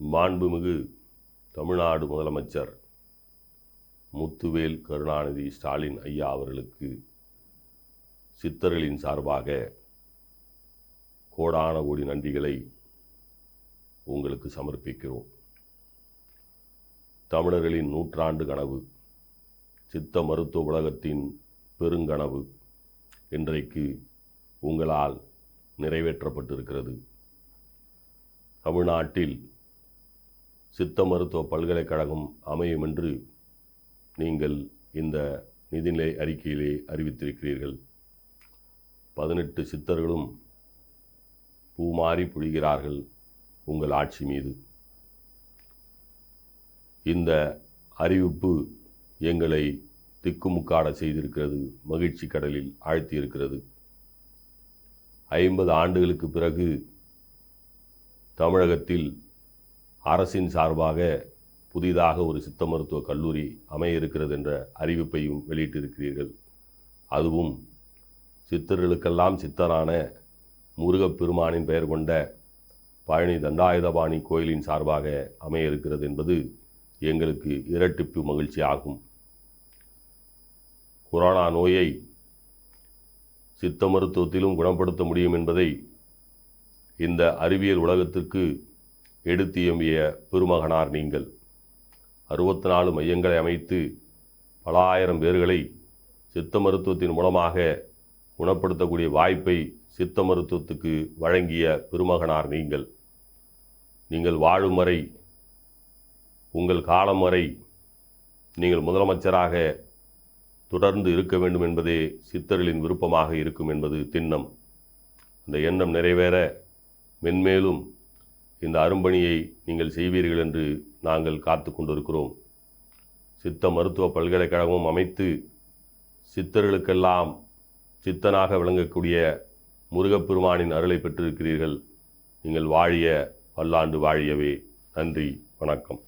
மாண்புமிகு தமிழ்நாடு முதலமைச்சர் முத்துவேல் கருணாநிதி ஸ்டாலின் ஐயா அவர்களுக்கு சித்தர்களின் சார்பாக கோடான கோடி நன்றிகளை உங்களுக்கு சமர்ப்பிக்கிறோம். தமிழர்களின் நூற்றாண்டு கனவு சித்த மருத்துவ உலகத்தின் பெருங்கனவு இன்றைக்கு உங்களால் நிறைவேற்றப்பட்டிருக்கிறது. தமிழ்நாட்டில் சித்த மருத்துவ பல்கலைக்கழகம் அமையும் என்று நீங்கள் இந்த நிதிநிலை அறிக்கையிலே அறிவித்திருக்கிறீர்கள். பதினெட்டு சித்தர்களும் பூமாறி பொழிகிறார்கள் உங்கள் ஆட்சி மீது. இந்த அறிவிப்பு எங்களை திக்குமுக்காட செய்திருக்கிறது மகிழ்ச்சி கடலில் ஆழ்த்தியிருக்கிறது. ஐம்பது ஆண்டுகளுக்கு பிறகு தமிழகத்தில் அரசின் சார்பாக புதிதாக ஒரு சித்த மருத்துவ கல்லூரி அமைய இருக்கிறது என்ற அறிவிப்பையும் வெளியிட்டிருக்கிறீர்கள். அதுவும் சித்தர்களுக்கெல்லாம் சித்தரான முருகப்பெருமானின் பெயர் கொண்ட பழனி தண்டாயுதபாணி கோயிலின் சார்பாக அமைய இருக்கிறது என்பது எங்களுக்கு இரட்டிப்பு மகிழ்ச்சி ஆகும் கொரோனா நோயை சித்த மருத்துவத்திலும் குணப்படுத்த முடியும் என்பதை இந்த அறிவியல் உலகத்திற்கு எடுத்து எம்பிய பெருமகனார் நீங்கள். அறுபத்தி நாலு மையங்களை அமைத்து பல ஆயிரம் பேர்களை சித்த மருத்துவத்தின் மூலமாக குணப்படுத்தக்கூடிய வாய்ப்பை சித்த மருத்துவத்துக்கு வழங்கிய பெருமகனார் நீங்கள். நீங்கள் வாழும் வரை உங்கள் காலம் வரை நீங்கள் முதலமைச்சராக தொடர்ந்து இருக்க வேண்டும் என்பதே சித்தர்களின் விருப்பமாக இருக்கும் என்பது திண்ணம். அந்த எண்ணம் நிறைவேற மென்மேலும் இந்த அரும்பணியை நீங்கள் செய்வீர்கள் என்று நாங்கள் காத்து கொண்டிருக்கிறோம். சித்த மருத்துவ பல்கலைக்கழகமும் அமைத்து சித்தர்களுக்கெல்லாம் சித்தனாக விளங்கக்கூடிய முருகப்பெருமானின் அருளை பெற்றிருக்கிறீர்கள். நீங்கள் வாழிய பல்லாண்டு வாழியவே. நன்றி வணக்கம்.